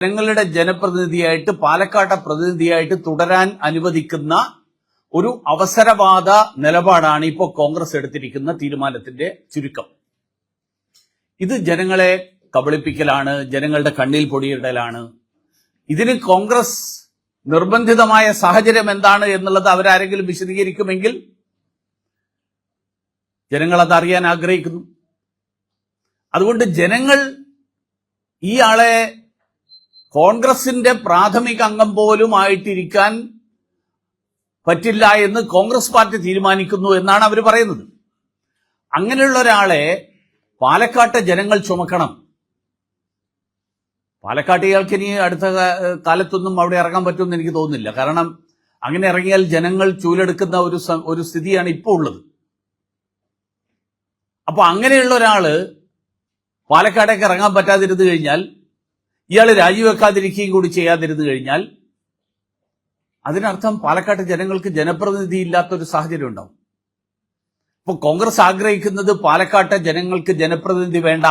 ജനങ്ങളുടെ ജനപ്രതിനിധിയായിട്ട് പാലക്കാട്ടെ പ്രതിനിധിയായിട്ട് തുടരാൻ അനുവദിക്കുന്ന ഒരു അവസരവാദ നിലപാടാണ് ഇപ്പോൾ കോൺഗ്രസ് എടുത്തിരിക്കുന്ന തീരുമാനത്തിന്റെ ചുരുക്കം. ഇത് ജനങ്ങളെ കബളിപ്പിക്കലാണ് ജനങ്ങളുടെ കണ്ണിൽ പൊടിയിടലാണ്. ഇതിന് കോൺഗ്രസ് നിർബന്ധിതമായ സാഹചര്യം എന്താണ് എന്നുള്ളത് അവരാരെങ്കിലും വിശദീകരിക്കുമെങ്കിൽ ജനങ്ങൾ അത് അറിയാൻ ആഗ്രഹിക്കുന്നു. അതുകൊണ്ട് ജനങ്ങൾ ഈ ആളെ കോൺഗ്രസിന്റെ പ്രാഥമിക അംഗം പോലും ആയിട്ടിരിക്കാൻ പറ്റില്ല എന്ന് കോൺഗ്രസ് പാർട്ടി തീരുമാനിക്കുന്നു എന്നാണ് അവർ പറയുന്നത്. അങ്ങനെയുള്ള ഒരാളെ പാലക്കാട്ടെ ജനങ്ങൾ ചുമക്കണം. പാലക്കാട്ട് ഇനി അടുത്ത കാലത്തൊന്നും അവിടെ ഇറങ്ങാൻ പറ്റുമെന്ന് എനിക്ക് തോന്നുന്നില്ല. കാരണം അങ്ങനെ ഇറങ്ങിയാൽ ജനങ്ങൾ ചൂലെടുക്കുന്ന ഒരു ഒരു സ്ഥിതിയാണ് ഇപ്പോൾ ഉള്ളത്. അപ്പൊ അങ്ങനെയുള്ള ഒരാൾ പാലക്കാടേക്ക് ഇറങ്ങാൻ പറ്റാതിരുന്നു കഴിഞ്ഞാൽ ഇയാൾ രാജിവെക്കാതിരിക്കുകയും കൂടി ചെയ്യാതിരുന്നു കഴിഞ്ഞാൽ അതിനർത്ഥം പാലക്കാട്ട് ജനങ്ങൾക്ക് ജനപ്രതിനിധി ഇല്ലാത്തൊരു സാഹചര്യം ഉണ്ടാവും. ഇപ്പൊ കോൺഗ്രസ് ആഗ്രഹിക്കുന്നത് പാലക്കാട്ടെ ജനങ്ങൾക്ക് ജനപ്രതിനിധി വേണ്ട.